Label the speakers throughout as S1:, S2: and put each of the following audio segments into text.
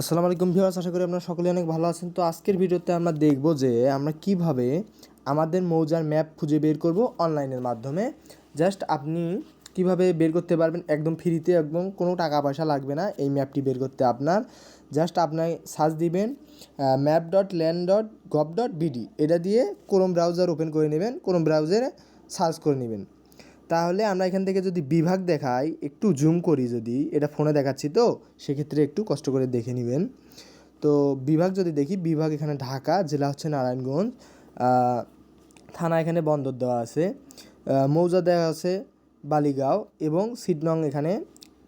S1: আসসালামু আলাইকুম ভিউয়ার্স, আশা করি আপনারা সকলে অনেক ভালো আছেন। তো আজকের ভিডিওতে আমরা দেখব যে আমরা কীভাবে আমাদের মৌজার ম্যাপ খুঁজে বের করব অনলাইনের মাধ্যমে। জাস্ট আপনি কীভাবে বের করতে পারবেন, একদম ফ্রিতে, একদম কোনো টাকা পয়সা লাগবে না এই ম্যাপটি বের করতে আপনার। জাস্ট আপনার সার্চ দিবেন map dot land dot gov dot BD এটা দিয়ে ক্রোম ব্রাউজার ওপেন করে নেবেন ক্রোম ব্রাউজারে সার্চ করে নেবেন। তাহলে আমরা এখান থেকে যদি বিভাগ দেখাই, একটু জুম করি যদি, এটা ফোনে দেখাচ্ছি তো, সেক্ষেত্রে একটু কষ্ট করে দেখে নেবেন। তো বিভাগ যদি দেখি, বিভাগ এখানে ঢাকা, জেলা হচ্ছে নারায়ণগঞ্জ থানা এখানে বন্দর দেওয়া আছে মৌজা দেওয়া আছে বালিগাঁও এবং সিডনং এখানে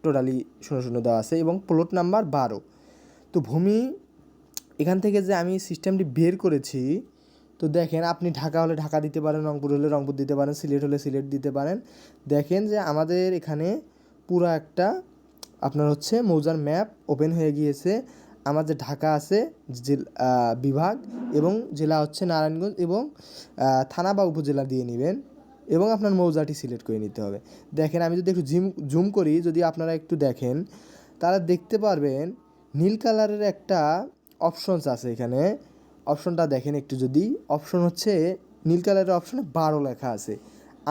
S1: টোটালি শূন্য শূন্য দেওয়া আছে এবং প্লট নাম্বার বারো। তো ভূমি, এখান থেকে যে আমি সিস্টেমটি বের করেছি তো দেখেন আপনি ঢাকা হলে ঢাকা দিতে পারেন, রংপুর হলে রংপুর দিতে পারেন, সিলেট হলে সিলেট দিতে পারেন। দেখেন যে আমাদের এখানে পুরো একটা আপনার হচ্ছে মৌজার ম্যাপ ওপেন হয়ে গিয়েছে। আমাদের ঢাকা আছে বিভাগ এবং জেলা হচ্ছে নারায়ণগঞ্জ এবং থানা বা উপজেলা দিয়ে নেবেন এবং আপনার মৌজাটি সিলেক্ট করে নিতে হবে। দেখেন আমি যদি একটু জিম, জুম করি, যদি আপনারা একটু দেখেন তারা দেখতে পারবেন নীল কালারের একটা অপশনস আছে এখানে। অপশনটা দেখেন একটু যদি। অপশন হচ্ছে, নীল কালারের অপশনে বারো লেখা আছে।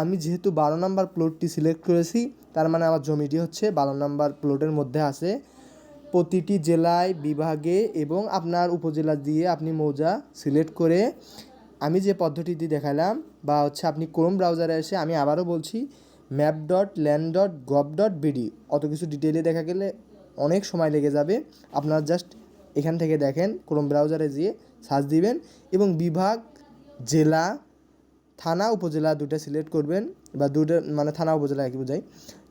S1: আমি যেহেতু বারো নাম্বার প্লটটি সিলেক্ট করেছি, তার মানে আমার জমিটি হচ্ছে বারো নাম্বার প্লটের মধ্যে আছে। প্রতিটি জেলায়, বিভাগে এবং আপনার উপজেলা দিয়ে আপনি মৌজা সিলেক্ট করে আমি যে পদ্ধতিটি দেখালাম বা হচ্ছে আপনি ক্রোম ব্রাউজারে এসে আমি আবারও বলছি map dot land dot gov dot BD অত কিছু ডিটেলে দেখা গেলে অনেক সময় লেগে যাবে। আপনার জাস্ট এখান থেকে দেখেন ক্রোম ব্রাউজারে গিয়ে সার্চ দিবেন এবং বিভাগ, জেলা, থানা, উপজেলা দুটো সিলেক্ট করবেন বা দুটো মানে থানা, উপজেলা একই বোঝাই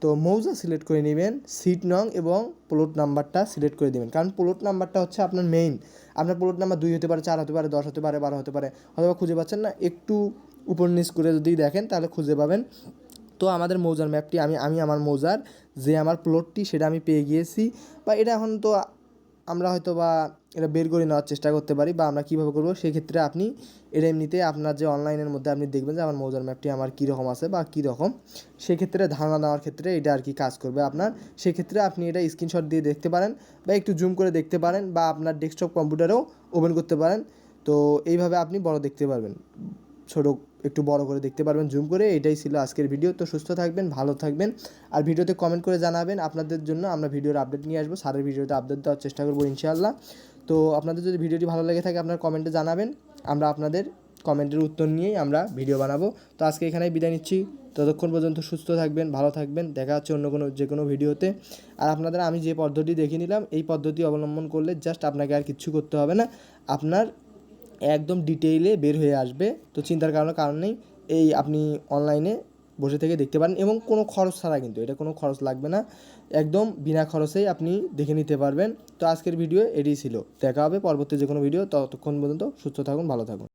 S1: তো মৌজা সিলেক্ট করে নেবেন সিট নং এবং প্লট নাম্বারটা সিলেক্ট করে দেবেন। কারণ প্লট নাম্বারটা হচ্ছে আপনার মেইন আপনার প্লট নাম্বার দুই হতে পারে, চার হতে পারে, দশ হতে পারে, বারো হতে পারে অথবা খুঁজে পাচ্ছেন না। একটু উপর নিচ করে যদি দেখেন, তাহলে খুঁজে পাবেন। তো আমাদের মৌজার ম্যাপটি আমি আমি আমার মৌজার যে আমার প্লটটি সেটা আমি পেয়ে গিয়েছি। বা এটা এখন তো আমরা হয়তো বা এটা বের করে নেওয়ার চেষ্টা করতে পারি বা আমরা কীভাবে করব, সেক্ষেত্রে আপনি এটা এমনিতে আপনার যে অনলাইনের মধ্যে আপনি দেখবেন যে আমার মৌজার ম্যাপটি আমার কীরকম আছে বা কীরকম। সেক্ষেত্রে ধারণা নেওয়ার ক্ষেত্রে এটা আর কি কাজ করবে আপনার। সেক্ষেত্রে আপনি এটা স্ক্রিনশট দিয়ে দেখতে পারেন বা একটু জুম করে দেখতে পারেন বা আপনার ডেস্কটপ কম্পিউটারেও ওপেন করতে পারেন। তো এইভাবে আপনি বড় দেখতে পারবেন। ছোট একটু বড় করে দেখতে পারবেন জুম করে। এটাই ছিল আজকের ভিডিও তো সুস্থ থাকবেন, ভালো থাকবেন। আর ভিডিওতে কমেন্ট করে জানাবেন আপনাদের জন্য। আমরা ভিডিওর আপডেট নিয়ে আসব। সারের ভিডিওতে আপডেট দেওয়ার চেষ্টা করব, ইনশাআল্লাহ। তো আপনাদের যদি ভিডিওটি ভালো লেগে থাকে, আপনার কমেন্টে জানাবেন। আমরা আপনাদের কমেন্টের উত্তর নিয়েই আমরা ভিডিও বানাবো। তো আজকে এখানেই বিদায় নিচ্ছি। ততক্ষণ পর্যন্ত সুস্থ থাকবেন, ভালো থাকবেন। দেখা হচ্ছে অন্য কোনো, যে কোনো ভিডিওতে। আর আপনাদের, আমি যে পদ্ধতি দেখে নিলাম, এই পদ্ধতি অবলম্বন করলে জাস্ট আপনাকে আর কিচ্ছু করতে হবে না। আপনার একদম ডিটেইলে বের হয়ে আসবে। তো চিন্তার কারণে কারণ নেই, এই আপনি অনলাইনে বসে থেকে দেখতে পারেন এবং কোনো খরচ ছাড়া কিন্তু, এটা কোনো খরচ লাগবে না। একদম বিনা খরচেই আপনি দেখে নিতে পারবেন। তো আজকের ভিডিও এটি ছিল। দেখা হবে পরবর্তী যে কোনো ভিডিও ততক্ষণ পর্যন্ত সুস্থ থাকুন, ভালো থাকুন।